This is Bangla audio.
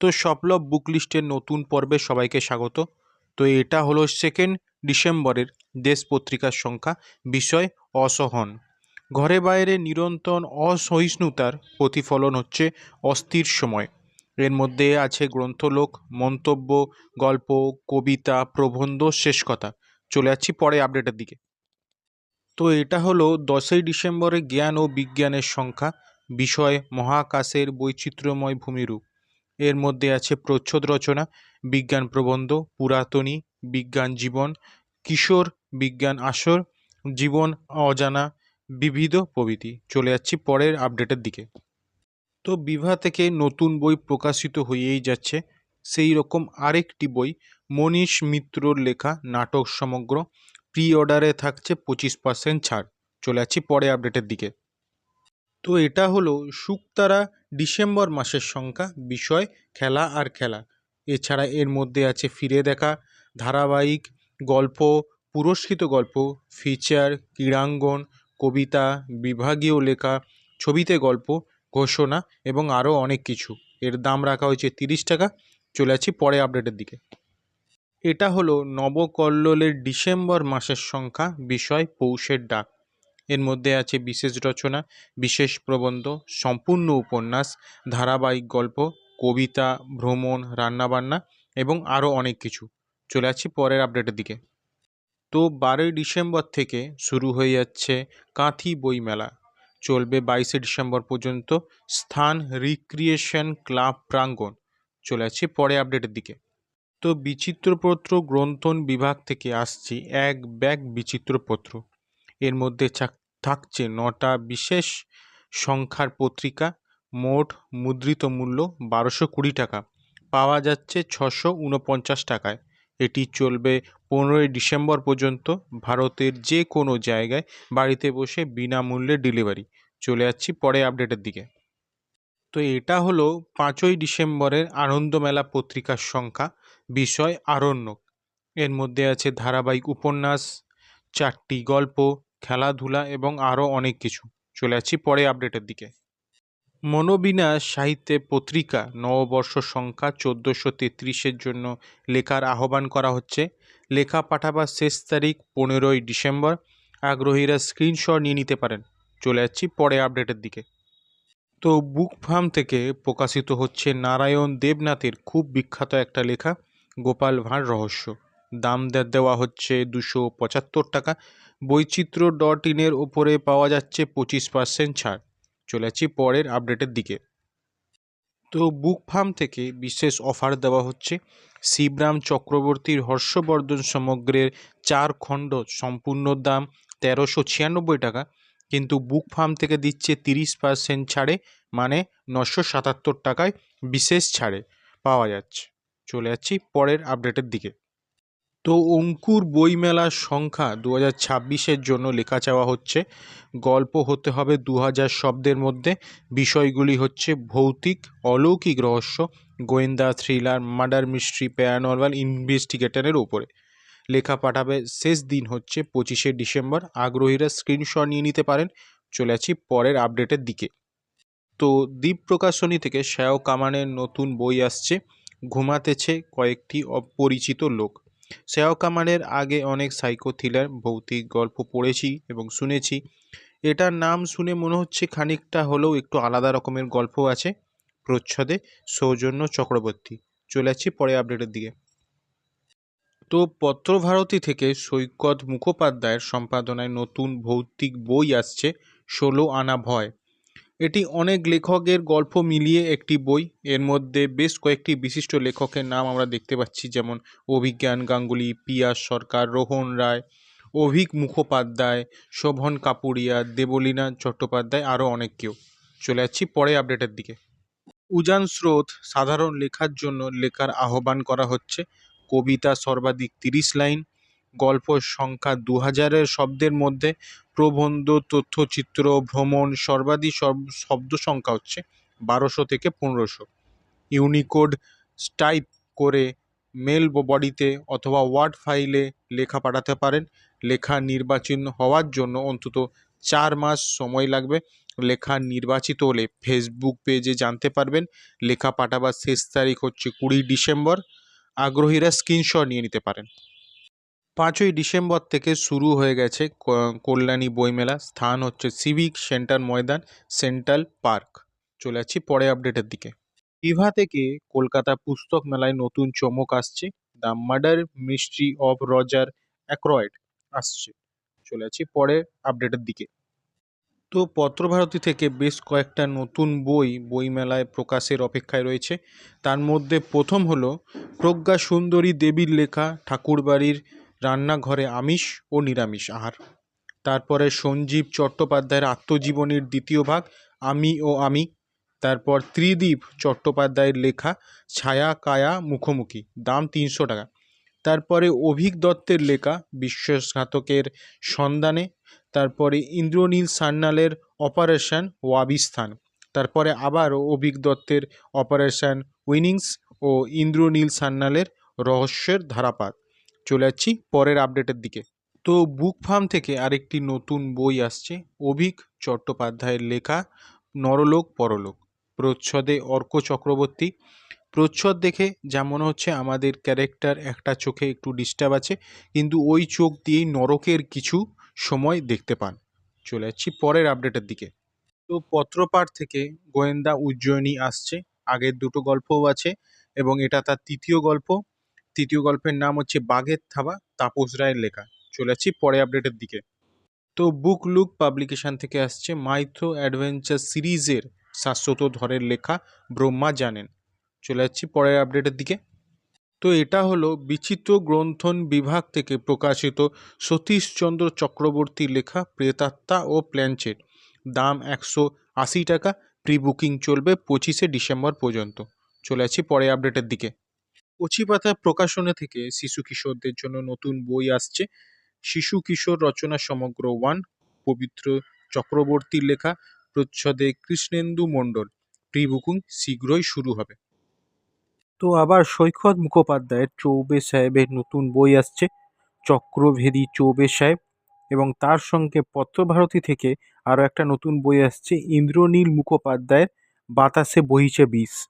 তো সপলব বুক লিস্টের নতুন পর্বে সবাইকে স্বাগত। তো এটা হলো সেকেন্ড ডিসেম্বরের দেশ পত্রিকার সংখ্যা, বিষয় অসহন। ঘরে বাইরে নিরন্তর অসহিষ্ণুতার প্রতিফলন হচ্ছে অস্থির সময়। এর মধ্যে আছে গ্রন্থলোক, মন্তব্য, গল্প, কবিতা, প্রবন্ধ, শেষ কথা। চলে যাচ্ছি পরে আপডেটের দিকে। তো এটা হলো দশই ডিসেম্বরে জ্ঞান ও বিজ্ঞানের সংখ্যা, বিষয় মহাকাশের বৈচিত্র্যময় ভূমিরূপ। এর মধ্যে আছে প্রচ্ছদ রচনা, বিজ্ঞান প্রবন্ধ, পুরাতনী, বিজ্ঞান জীবন, কিশোর, বিজ্ঞান আসর, জীবন অজানা, বিবিধ প্রভৃতি। চলে যাচ্ছি পরের আপডেটের দিকে। তো বিভা থেকে নতুন বই প্রকাশিত হয়েই যাচ্ছে। সেই রকম আরেকটি বই, মনীষ মিত্রর লেখা নাটক সমগ্র প্রি অর্ডারে থাকছে পঁচিশ পার্সেন্ট ছাড়। চলে যাচ্ছি পরে আপডেটের দিকে। তো এটা হলো শুকতারা ডিসেম্বর মাসের সংখ্যা, বিষয়, খেলা আর খেলা। এছাড়া এর মধ্যে আছে ফিরে দেখা, ধারাবাহিক গল্প, পুরস্কৃত গল্প ফিচার ক্রীড়াঙ্গন, কবিতা, বিভাগীয় লেখা, ছবিতে গল্প, ঘোষণা এবং আরও অনেক কিছু। এর দাম রাখা হয়েছে তিরিশ টাকা। চলে যাচ্ছি পরে আপডেটের দিকে। এটা হলো নবকল্লোলের ডিসেম্বর মাসের সংখ্যা, বিষয়, পৌষের ডাক। এর মধ্যে আছে বিশেষ রচনা, বিশেষ প্রবন্ধ, সম্পূর্ণ উপন্যাস, ধারাবাহিক গল্প, কবিতা, ভ্রমণ, রান্নাবান্না এবং আরও অনেক কিছু। চলে যাচ্ছি পরের আপডেটের দিকে। তো বারোই ডিসেম্বর থেকে শুরু হয়ে যাচ্ছে কাঁথি বইমেলা চলবে বাইশে ডিসেম্বর পর্যন্ত স্থান রিক্রিয়েশন ক্লাব প্রাঙ্গণ। চলে যাচ্ছি পরে আপডেটের দিকে। তো বিচিত্রপত্র গ্রন্থন বিভাগ থেকে আসছি এক ব্যাগ বিচিত্রপত্র। এর মধ্যে থাকছে নটা বিশেষ সংখ্যার পত্রিকা, মোট মুদ্রিত মূল্য বারোশো কুড়ি টাকা। পাওয়া যাচ্ছে ছশো উনপঞ্চাশ টাকায়। এটি চলবে পনেরোই ডিসেম্বর পর্যন্ত। ভারতের যে কোনো জায়গায় বাড়িতে বসে বিনামূল্যে ডেলিভারি। চলে যাচ্ছি পরে আপডেটের দিকে। তো এটা হলো পাঁচই ডিসেম্বরের আনন্দমেলা পত্রিকার সংখ্যা, বিষয় আরণ্যক। এর মধ্যে আছে ধারাবাহিক উপন্যাস, চারটি গল্প খেলাধুলা এবং আরও অনেক কিছু। চলে যাচ্ছি পরে আপডেটের দিকে। মনোবিনা সাহিত্যে পত্রিকা নববর্ষ সংখ্যা চোদ্দোশো তেত্রিশের জন্য লেখার আহ্বান করা হচ্ছে। লেখা পাঠাবার শেষ তারিখ পনেরোই ডিসেম্বর। আগ্রহীরা স্ক্রিনশট নিয়ে নিতে পারেন। চলে যাচ্ছি পরে আপডেটের দিকে। তো বুক ফার্ম থেকে প্রকাশিত হচ্ছে নারায়ণ দেবনাথের খুব বিখ্যাত একটা লেখা, গোপাল ভাঁড় রহস্য। দাম দেওয়া হচ্ছে দুশো পঁচাত্তর টাকা। বৈচিত্র্য ডট ইনের ওপরে পাওয়া যাচ্ছে পঁচিশ পার্সেন্ট ছাড়। চলে যাচ্ছি পরের আপডেটের দিকে। তো বুক ফার্ম থেকে বিশেষ অফার দেওয়া হচ্ছে। শিবরাম চক্রবর্তীর হর্ষবর্ধন সমগ্রের চার খণ্ড সম্পূর্ণ দাম তেরোশো ছিয়ানব্বই টাকা, কিন্তু বুক ফার্ম থেকে দিচ্ছে তিরিশ পার্সেন্ট ছাড়ে মানে নশো সাতাত্তর টাকায় বিশেষ ছাড়ে পাওয়া যাচ্ছে। চলে যাচ্ছি পরের আপডেটের দিকে। তো অঙ্কুর বইমেলার সংখ্যা দু হাজার ছাব্বিশের জন্য লেখা চাওয়া হচ্ছে। গল্প হতে হবে দু হাজার শব্দের মধ্যে। বিষয়গুলি হচ্ছে ভৌতিক, অলৌকিক রহস্য, গোয়েন্দা, থ্রিলার, মার্ডার মিস্ট্রি, প্যারানর্মাল ইনভেস্টিগেটরের ওপরে লেখা পাঠাবে শেষ দিন হচ্ছে পঁচিশে ডিসেম্বর। আগ্রহীরা স্ক্রিনশট নিয়ে নিতে পারেন। চলে আছি পরের আপডেটের দিকে। তো দ্বীপ প্রকাশনী থেকে শ্যাও কামানের নতুন বই আসছে। ঘুমাতেছে কয়েকটি অপরিচিত লোক। শ্যাও কামালের আগে অনেক সাইকো থ্রিলার ভৌতিক গল্প পড়েছি এবং শুনেছি। এটার নাম শুনে মনে হচ্ছে খানিকটা হলেও একটু আলাদা রকমের গল্প আছে। প্রচ্ছদে সৌজন্য চক্রবর্তী। চলে যাচ্ছি পরে আপডেটের দিকে। তো পত্রভারতী থেকে সৈকত মুখোপাধ্যায়ের সম্পাদনায় নতুন ভৌতিক বই আসছে ষোলো আনা ভয়। এটি অনেক লেখকের গল্প মিলিয়ে একটি বই। এর মধ্যে বেশ কয়েকটি বিশিষ্ট লেখকের নাম আমরা দেখতে পাচ্ছি, যেমন অভিজ্ঞান গাঙ্গুলি, পিয়াস সরকার, রোহন রায়, অভিক মুখোপাধ্যায়, শোভন কাপুরিয়া, দেবলীনা চট্টোপাধ্যায়, আরও অনেক কেউ। চলে যাচ্ছি পরে আপডেটের দিকে। উজান স্রোত সাধারণ লেখার জন্য লেখার আহ্বান করা হচ্ছে। কবিতা সর্বাধিক তিরিশ লাইন, গল্প সংখ্যা দু হাজারের শব্দের মধ্যে প্রবন্ধ, তথ্যচিত্র, ভ্রমণ সর্বাধিক শব্দ সংখ্যা হচ্ছে বারোশো থেকে পনেরোশো। ইউনিকোড টাইপ করে মেল বডিতে অথবা ওয়ার্ড ফাইলে লেখা পাঠাতে পারেন। লেখা নির্বাচন হওয়ার জন্য অন্তত চার মাস সময় লাগবে। লেখা নির্বাচিত হলে ফেসবুক পেজে জানতে পারবেন। লেখা পাঠাবার শেষ তারিখ হচ্ছে কুড়ি ডিসেম্বর। আগ্রহীরা স্ক্রিনশট নিয়ে নিতে পারেন। পাঁচই ডিসেম্বর থেকে শুরু হয়ে গেছে কল্যাণী বইমেলা। স্থান হচ্ছে civic centre Maidan, central park. চলে যাচ্ছি পরে আপডেটের দিকে। ইভা থেকে কলকাতা পুস্তক মেলায় নতুন চমক আসছে। The murder mystery of Roger Ackroyd আসছে। চলে যাচ্ছি পরে আপডেটের দিকে। তো পত্রভারতী থেকে বেশ কয়েকটা নতুন বই বইমেলায় প্রকাশের অপেক্ষায় রয়েছে। তার মধ্যে প্রথম হলো প্রজ্ঞা সুন্দরী দেবীর লেখা ঠাকুরবাড়ির রান্নাঘরে আমিষ ও নিরামিষ আহার। তারপরে সঞ্জীব চট্টোপাধ্যায়ের আত্মজীবনীর দ্বিতীয় ভাগ, আমি ও আমি। তারপর ত্রিদীপ চট্টোপাধ্যায়ের লেখা, ছায়া কায়া মুখোমুখি, দাম তিনশো টাকা। তারপরে অভিক দত্তের লেখা বিশ্বাসঘাতকের সন্ধানে। তারপরে ইন্দ্রনীল সান্যালের অপারেশন ওয়াবিস্থান। তারপরে আবার অভিক দত্তের অপারেশন উইনিংস ও ইন্দ্রনীল সান্যালের রহস্যের ধারাপাত। চলে যাচ্ছি পরের আপডেটের দিকে। তো বুক ফার্ম থেকে আরেকটি নতুন বই আসছে, অভিক চট্টোপাধ্যায়ের লেখা নরলোক পরলোক, প্রচ্ছদে অর্ক চক্রবর্তী। প্রচ্ছদ দেখে যা মনে হচ্ছে আমাদের ক্যারেক্টার একটা চোখে একটু ডিস্টার্ব আছে, কিন্তু ওই চোখ দিয়েই নরকের কিছু সময় দেখতে পান। চলে যাচ্ছি পরের আপডেটের দিকে। তো পত্রপাঠ থেকে গোয়েন্দা উজ্জয়িনী আসছে, আগের দুটো গল্পও আছে এবং এটা তার তৃতীয় গল্প। তৃতীয় গল্পের নাম হচ্ছে বাঘের থাবা, তাপস রায়ের লেখা। চলে যাচ্ছি পরে আপডেটের দিকে। তো বুক লুক পাবলিকেশন থেকে আসছে মাইথ্রো অ্যাডভেঞ্চার সিরিজের শাশ্বত ধরের লেখা, ব্রহ্মা জানেন। চলে যাচ্ছি পরের আপডেটের দিকে। তো এটা হলো বিচিত্র গ্রন্থন বিভাগ থেকে প্রকাশিত সতীশচন্দ্র চক্রবর্তীর লেখা, প্রেতাত্মা ও প্ল্যানচেট। দাম একশো আশি টাকা প্রি বুকিং চলবে পঁচিশে ডিসেম্বর পর্যন্ত। চলে যাচ্ছি পরে আপডেটের দিকে। কচিপাতা প্রকাশনা থেকে শিশু কিশোরদের জন্য নতুন বই আসছে। শিশু কিশোর রচনা সমগ্র ওয়ান, পবিত্র চক্রবর্তীর লেখা প্রচ্ছদে কৃষ্ণেন্দু মণ্ডল। প্রি বুকিং শীঘ্রই শুরু হবে। তো আবার সৈকত মুখোপাধ্যায়ের চৌবে সাহেবের নতুন বই আসছে, চক্রভেদী চৌবে সাহেব। এবং তার সঙ্গে পত্রভারতী থেকে আরও একটা নতুন বই আসছে, ইন্দ্রনীল মুখোপাধ্যায়ের বাতাসে বহিছে বিষ।